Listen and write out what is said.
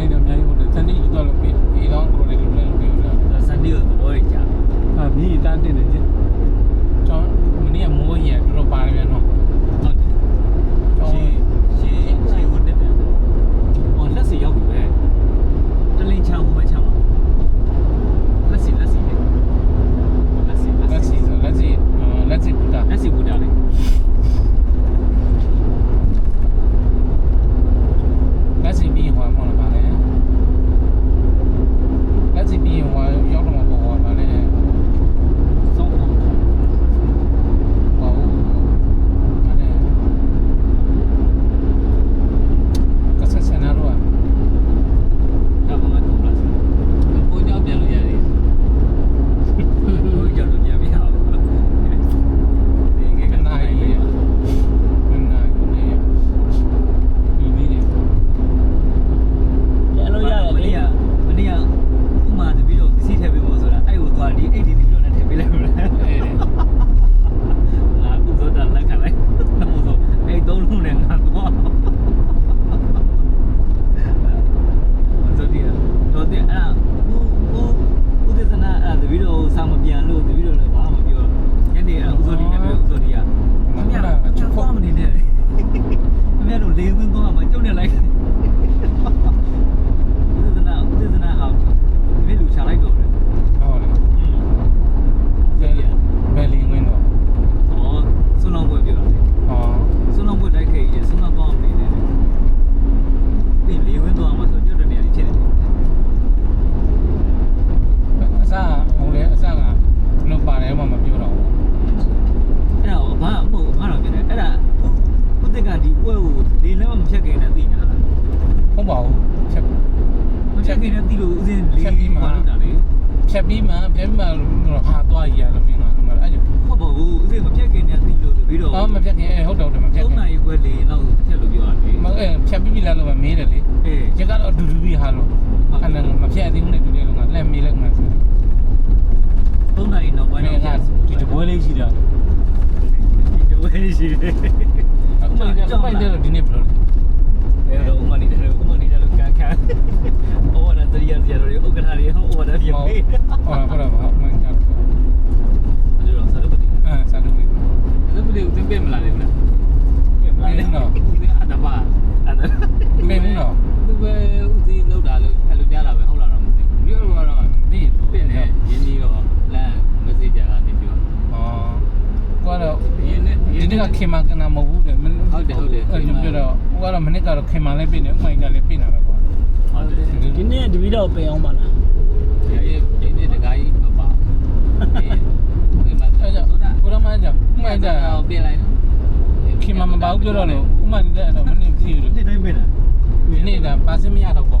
လေးတော့အ ပွဲကိုလေလည်းမဖြတ်ခင်နဲ့သိနေတာလားဟုတ်ပါဘူးဖြတ်မဖြတ်ခင်နဲ့သိလို့ဥစဉ်လေးမှာလောက်တာလေဖြတ်ပြီးမှဖြတ်ပြီးမှဟာသွားရရလို့ပြောတာအဲ့ဒါအဲ့ဟုတ်ပါဘူးဥစဉ်မဖြတ်ခင်နဲ့သိလို့ပြီးတော့အော်မဖြတ်ခင်ဟုတ်တော့တယ်မဖြတ်3ခင်နာရီပွဲလေလောက်ဖြတ်လို့ပြောတာလေမအဲဖြတ်ပြီးပြီလားလို့မေးတယ်လေအေးရကတော့အတူတူပြီးဟာလို့အဲ့ဒါမဖြတ်သေးဘူးနဲ့တူတယ်လို့ကလက်မေးလိုက်မှဆို3နာရီနောက်ပိုင်းဘယ်တော့ကဒီတပွဲလေးရှိတာဒီဝဲရှိတယ် အခုမှလည်းပိုက်တယ်လို့ဒီနေ့ဘယ်လိုလဲဘယ်တော့ဥမနေတယ်ဥမနေတယ်လို့ကန်ကန်ဩဝါဒတရိယာစီရတော့ဥက္ကဋ္ဌတွေဟောဩဝါဒပြပေးဟောဟုတ်တော့မှန်ကြတော့အဲ့တော့ဆရာတို့ကအဲစာလို့ပြီအဲ့ဒါဘယ်လိုသင်ပေးမလားလေမလားမေးနော်အတပါအဲ့ဒါ မေးနော် သူပဲဥစီလောက်တာလို့အဲ့လိုကြားတာပဲဟုတ်လားတော့မသိဘူးပြောတော့တော့နေပြင်နေရင်းပြီးတော့လမ်း message ကနေပြော อ๋อကိုကတော့ ရင်း နဲ့ဒီနေ့ကခင်မကနာမဟုတ်ဘူးတဲ့မင်းဟုတ်တယ်ဟုတ်တယ်အဲ့လိုပြောတော့ဟိုကတော့မနေ့ကတော့ခင်မလည်းပြင်တယ်ဥမိုင်းကလည်းပြင်တာပဲကွာဟုတ်တယ်ဒီနေ့တပီတော့ပင်အောင်ပါလားဒီဒီနေ့တကားကြီးမပါဒီမှာအဲ့ကြောင့်ဆိုတာကိုရမကြောင့်ဥမိုင်းကပြင်လိုက်နော်ခင်မမပါဘူးပြောတော့လို့ဥမိုင်းတဲ့တော့မနေ့ကြည့်လို့ဒီတိုင်းပြင်တာဒီနေ့ကပါစင်မရတော့ပေါ့